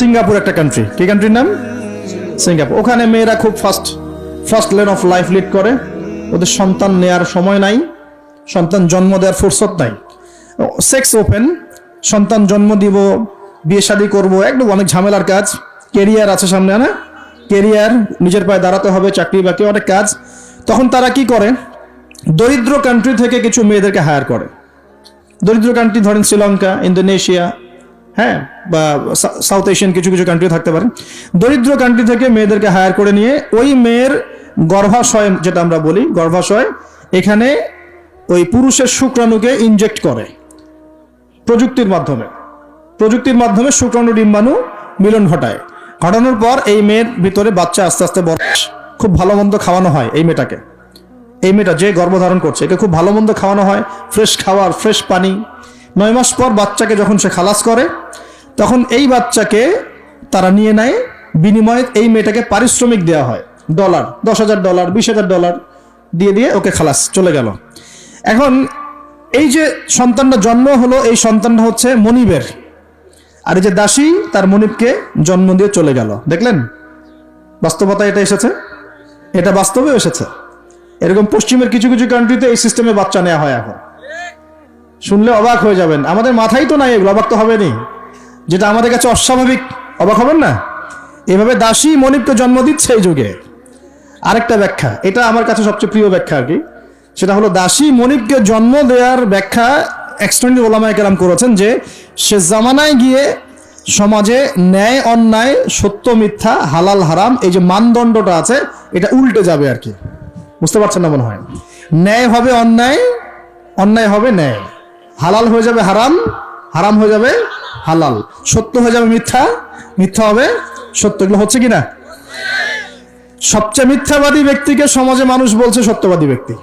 Singapore একটা country কি কান্ট্রির নাম? সিঙ্গাপুর। ওখানে মেয়েরা খুব first first lane of life lead করে। ওদের সন্তান নেয়ার সময় নাই, সন্তান জন্ম দেওয়ার ফুরসত নাই। সেক্স ওপেন সন্তান জন্ম দিব, বিয়ে শাদী করব, একদম অনেক ঝামেলার কাজ। কেরিয়ার আছে সামনে, না? কেরিয়ার নিজের পায়ে দাঁড়াতে হবে, চাকরি বাকরি অনেক কাজ। তখন তারা কি করে? দরিদ্র কান্ট্রি থেকে কিছু মেয়েদেরকে হায়ার করে। দরিদ্র কান্ট্রি ধরেন শ্রীলঙ্কা, ইন্দোনেশিয়া হ্যাঁ বা সাউথ এশিয়ান কিছু কিছু কান্ট্রি থাকতে পারে। দরিদ্র কান্ট্রি থেকে মেয়েদেরকে হায়ার করে নিয়ে ওই মেয়ের গর্ভাশয়, যেটা আমরা বলি, গর্ভাশয়, এখানে ওই পুরুষের শুক্রাণুকে ইনজেক্ট করে। প্রযুক্তির মাধ্যমে। প্রযুক্তির মাধ্যমে শুক্রাণু ডিম্বাণু মিলন ঘটায়। ঘটানোর পর এই মেয়ের ভিতরে বাচ্চা আস্তে আস্তে খুব ভালো মন্দ খাওয়ানো হয় এই মেয়েটাকে। এই মেয়েটা যে গর্ভধারণ করছে, একে খুব ভালো মন্দ খাওয়ানো হয়। ফ্রেশ খাওয়ার ফ্রেশ পানি। নয় মাস পর বাচ্চাকে যখন সে খালাস করে তখন এই বাচ্চাকে তারা নিয়ে নেয়। বিনিময়ে এই মেয়েটাকে পারিশ্রমিক দেওয়া হয়। ডলার, দশ হাজার ডলার, বিশ হাজার ডলার দিয়ে দিয়ে ওকে খালাস, চলে গেল। এখন এই যে সন্তানটা জন্ম হলো, এই সন্তানটা হচ্ছে মনিবের। আর এই যে দাসী, তার মনিবকে জন্ম দিয়ে চলে গেল। দেখলেন? বাস্তবতা এটা এসেছে। এটা বাস্তবে এসেছে। এরকম পশ্চিমের কিছু কিছু কান্ট্রিতে এই সিস্টেমে বাচ্চা নেওয়া হয় এখন। শুনলে অবাক হয়ে যাবেন। আমাদের মাথায় তো নাই এগুলো, অবাক তো হবে হবেনি যেটা আমাদের কাছে অস্বাভাবিক, অবাক হবেন না? এভাবে দাসী মনিবকে জন্ম দিচ্ছে এই যুগে। আরেকটা ব্যাখ্যা, এটা আমার কাছে সবচেয়ে প্রিয় ব্যাখ্যা আর কি। সেটা হলো, দাসী মনিবকে জন্ম দেওয়ার ব্যাখ্যা এক্সটেন্ডেড ওলামায় কেরাম করেছেন যে, সে জামানায় গিয়ে সমাজে ন্যায়, অন্যায়, সত্য, মিথ্যা, হালাল, হারাম, এই যে মানদণ্ডটা আছে, এটা উল্টে যাবে আর কি। বুঝতে পারছেন না মনে হয়? ন্যায় হবে অন্যায় অন্যায় হবে ন্যায়। হালাল হয়ে যাবে হারাম হারাম হয়ে যাবে হালাল। সত্য হয়ে যাবে মিথ্যা মিথ্যা হবে সত্য। এগুলো হচ্ছে কি না সবচেয়ে মিথ্যাবাদী ব্যক্তিকে সমাজে মানুষ বলছে সত্যবাদী ব্যক্তি।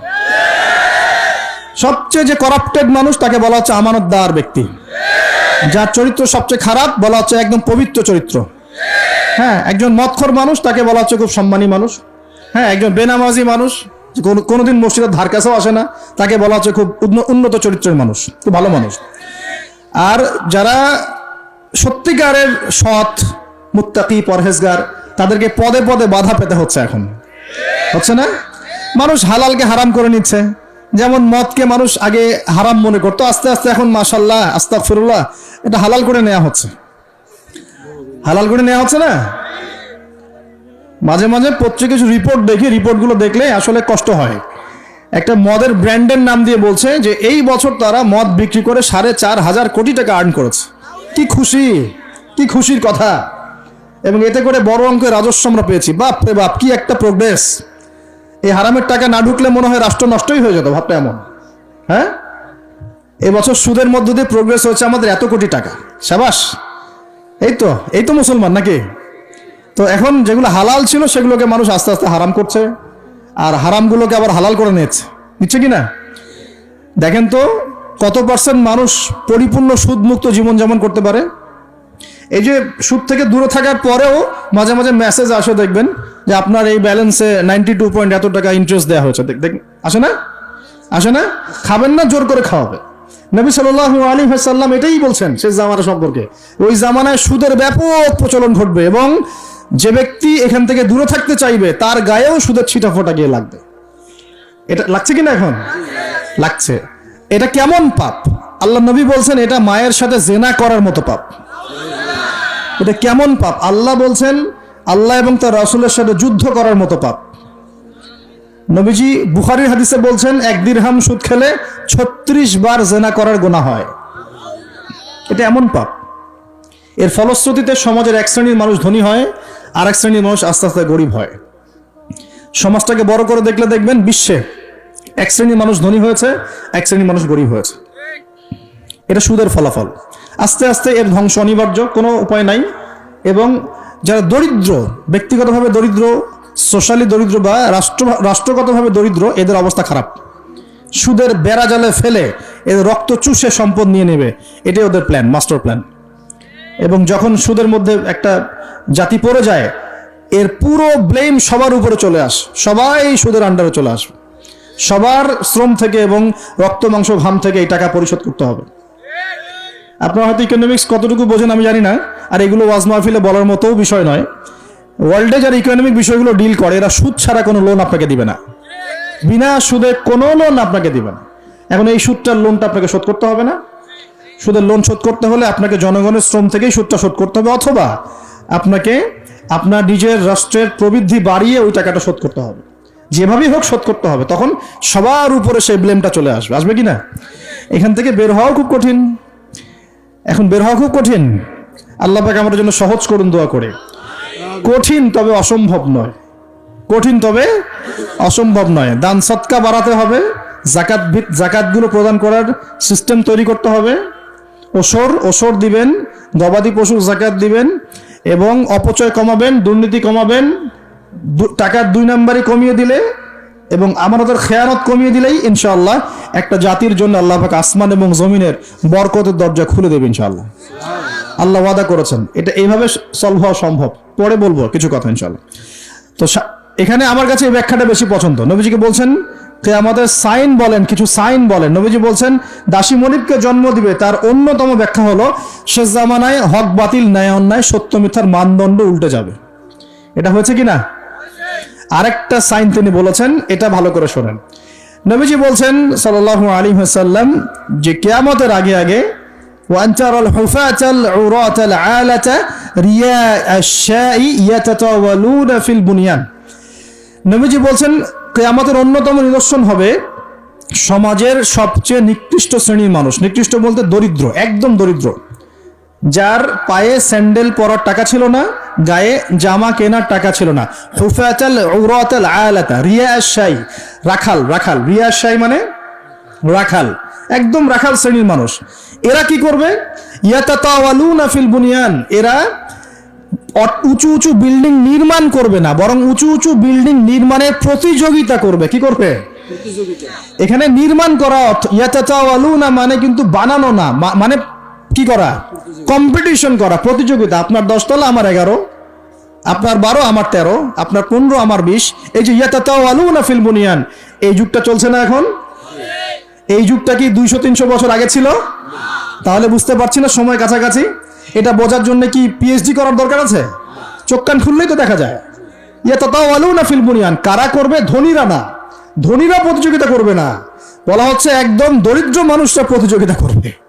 সবচেয়ে যে করাপ্টেড মানুষ, তাকে বলা হচ্ছে আমানত আমানতদার ব্যক্তি। যার চরিত্র সবচেয়ে খারাপ, বলা হচ্ছে একদম পবিত্র চরিত্র। হ্যাঁ একজন মৎখর মানুষ, তাকে বলা হচ্ছে খুব সম্মানী মানুষ। হ্যাঁ একজন বেনামাজি মানুষ কোনো- কোনোদিন মসজিদের ধার কাছেও আসে না, তাকে বলা হচ্ছে খুব উন্নত চরিত্রের মানুষ, খুব ভালো মানুষ। আর যারা সত্যিকারের সৎ, মুত্তাকি পরহেজগার তাদেরকে পদে পদে বাধা পেতে হচ্ছে এখন। হচ্ছে না? মানুষ হালালকে হারাম করে নিচ্ছে। যেমন মদকে মানুষ আগে হারাম মনে করতো, আস্তে আস্তে এখন মাসাল্লাহ মাশাল্লাহ আস্তাগফিরুল্লাহ, এটা হালাল করে নেওয়া হচ্ছে। হালাল করে নেওয়া হচ্ছে না? মাঝে মাঝে পত্রিকা কিছু রিপোর্ট দেখি রিপোর্টগুলো দেখলে আসলে কষ্ট হয়। একটা মদের ব্র্যান্ডের নাম দিয়ে বলছে যে, এই বছর তারা মদ বিক্রি করে সাড়ে চার হাজার কোটি টাকা আর্ন করেছে। কি খুশি? কি খুশির কথা? এবং এতে করে বড় অঙ্কের রাজস্ব আমরা পেয়েছি। বাপ রে বাপ, কি একটা প্রোগ্রেস এই হারামের টাকা না ঢুকলে মনে হয় রাষ্ট্র নষ্টই হয়ে যেত, ভাবটা এমন। হ্যাঁ? এবছর সুদের মধ্য দিয়ে প্রোগ্রেস হয়েছে আমাদের এত কোটি টাকা। সাবাস। এই তো এই তো মুসলমান নাকি? তো এখন যেগুলো হালাল ছিল সেগুলোকে মানুষ আস্তে আস্তে হারাম করছে। আর হারামগুলোকে আবার হালাল করে নিচ্ছে নিচ্ছে কি না? দেখেন তো কত পার্সেন্ট মানুষ পরিপূর্ণ সুদমুক্ত জীবনযাপন করতে পারে? এই যে সুদ থেকে দূরে থাকার পরেও মাঝে মাঝে মেসেজ আসে, দেখবেন, যে আপনার এই ব্যালেন্সে নাইনটি টু পয়েন্ট এত টাকা ইন্টারেস্ট দেওয়া হয়েছে। দেখ আসে না? আসে না? খাবেন না, জোর করে খাওয়াবে। নবী সাল্লাহ আলী সাল্লাম এটাই বলছেন, সে জামানা সম্পর্কে। ওই জামানায় সুদের ব্যাপক প্রচলন ঘটবে এবং যে ব্যক্তি এখান থেকে দূরে থাকতে চাইবে, তার গায়েও সুদের ছিটা ফোটা গিয়ে লাগবে। এটা লাগছে কিনা এখন? লাগছে। এটা কেমন পাপ? আল্লাহ নবী বলছেন, এটা মায়ের সাথে জেনা করার মতো পাপ। এটা কেমন পাপ? আল্লাহ বলছেন, আল্লাহ এবং তার রাসূলের সাথে যুদ্ধ করার মতো পাপ। নবীজি বুখারীর হাদিসে বলছেন, এক দিরহাম সুদ খেলে ছত্রিশ বার জেনা করার গোনা হয়। এটা এমন পাপ। এর ফলশ্রুতিতে সমাজের এক শ্রেণির মানুষ ধনী হয় আর এক শ্রেণির মানুষ আস্তে আস্তে গরিব হয়। সমাজটাকে বড় করে দেখলে দেখবেন, বিশ্বে এক শ্রেণির মানুষ ধনী হয়েছে, এক শ্রেণির মানুষ গরিব হয়েছে। এটা সুদের ফলাফল। আস্তে আস্তে এর ধ্বংস অনিবার্য, কোনো উপায় নাই। এবং যারা দরিদ্র, ব্যক্তিগতভাবে দরিদ্র, সোশ্যালি দরিদ্র বা রাষ্ট্র, রাষ্ট্রগতভাবে দরিদ্র, এদের অবস্থা খারাপ। সুদের বেড়া জালে ফেলে এদের রক্ত চুষে সম্পদ নিয়ে নেবে। এটাই ওদের প্ল্যান মাস্টার প্ল্যান এবং যখন সুদের মধ্যে একটা জাতি পড়ে যায়, এর পুরো ব্লেম সবার উপরে চলে আস, সবাই সুদের আন্ডারে চলে আসবে। সবার শ্রম থেকে এবং রক্ত, মাংস, ঘাম থেকে এই টাকা পরিশোধ করতে হবে। আপনারা হয়তো ইকোনমিক্স কতটুকু বোঝেন আমি জানি না, আর এগুলো ওয়াজ মাহফিলে বলার মতোও বিষয় নয়। ওয়ার্ল্ডে যারা ইকোনমিক বিষয়গুলো ডিল করে, এরা সুদ ছাড়া কোনো লোন আপনাকে দিবে না। বিনা সুদে কোনো লোন আপনাকে দিবে না। এখন এই সুদটার লোনটা আপনাকে শোধ করতে হবে না। সুদের লোন শোধ করতে হলে আপনাকে জনগণের শ্রম থেকেই সুদটা শোধ করতে হবে, অথবা আপনাকে আপনার নিজের রাষ্ট্রের প্রবৃদ্ধি বাড়িয়ে ওই টাকাটা শোধ করতে হবে। যেভাবেই হোক শোধ করতে হবে, তখন সবার উপরে সেই ব্লেমটা চলে আসবে। আসবে কি না? এখান থেকে বের হওয়াও খুব কঠিন। এখন বের হওয়া খুব কঠিন। আল্লাহ পাকে আমাদের জন্য সহজ করুন দোয়া করে। কঠিন তবে অসম্ভব নয়। কঠিন তবে অসম্ভব নয়। দান সৎকা বাড়াতে হবে। জাকাত জাকাতগুলো প্রদান করার সিস্টেম তৈরি করতে হবে। ওসর ওসর দিবেন, গবাদি পশুর জাকাত দিবেন এবং অপচয় কমাবেন, দুর্নীতি কমাবেন টাকার দুই নাম্বারই কমিয়ে দিলে এবং আমাদের খেয়ানত কমিয়ে দিলেই ইনশাআল্লাহ একটা জাতির জন্য আল্লাহ পাক আসমান এবং জমিনের বরকতের দরজা খুলে দেবে ইনশাআল্লাহ। আল্লাহ ওয়াদা করেছেন। এটা এইভাবে সলভ হওয়া সম্ভব। পরে বলব কিছু কথা ইনশাআল্লাহ। তো এখানে আমার কাছে এই ব্যাখ্যাটা বেশি পছন্দ। নবীজিকে বলছেন আমাদের সাইন বলেন, কিছু সাইন বলেন। নবীজি বলছেন, দাসী মনিবকে জন্ম দিবে, তার অন্যতম ব্যাখ্যা হলো শেষ জামানায় হক বাতিল, ন্যায় অন্যায়, সত্য মিথ্যার মানদণ্ড উল্টে যাবে। এটা হয়েছে কি না আরেকটা সাইন তিনি বলেছেন এটা ভালো করে শোনেন নবীজি বলছেন সাল্লাল্লাহু আলাইহি ওয়াসাল্লাম যে কিয়ামতের আগে আগে وأنتر الحفاة العراة العالة رياء الشاء يتطاولون في البنيان নবীজি বলছেন কিয়ামতের অন্যতম নিদর্শন হবে সমাজের সবচেয়ে নিকৃষ্ট শ্রেণীর মানুষ নিকৃষ্ট বলতে দরিদ্র একদম দরিদ্র যার পায়ে স্যান্ডেল পরার টাকা ছিল না গায়ে জামা কেনার টাকা ছিল না। হুফাতাল আলাতা রিয়াশাই রাখাল রাখাল রিয়াশাই মানে রাখাল একদম রাখাল শ্রেণির মানুষ। এরা কি করবে? ইয়াতাতাওয়ালুনা ফিল বুনিয়ান এরা উঁচু উঁচু বিল্ডিং নির্মাণ করবে না বরং উঁচু উঁচু বিল্ডিং নির্মাণের প্রতিযোগিতা করবে। কি করবে? এখানে নির্মাণ করা অর্থ ইয়াতাতাওয়ালুনা মানে কিন্তু বানানো না মানে কি করা? কম্পিটিশন করা, প্রতিযোগিতা। আপনার দশতলা আমার এগারো। আপনার বারো, আমার তেরো। আপনার পনেরো, আমার বিশ। এই যে, ইয়াতাতাওয়ালুনা ফিল বুনিয়ান। এই যুগটা চলছে না এখন? এই যুগটা কি দুইশো, তিনশো বছর আগে ছিল? তাহলে বুঝতে পারছি না, সময় কাছাকাছি। এটা বোঝার জন্য কি পিএইচডি করার দরকার আছে? চোখ কান খুললেই তো দেখা যায়। ইয়ে তাও আলু না ফিলবুনিয়ান কারা করবে? ধনীরা না। ধনীরা প্রতিযোগিতা করবে না। বলা হচ্ছে একদম দরিদ্র মানুষরা প্রতিযোগিতা করবে।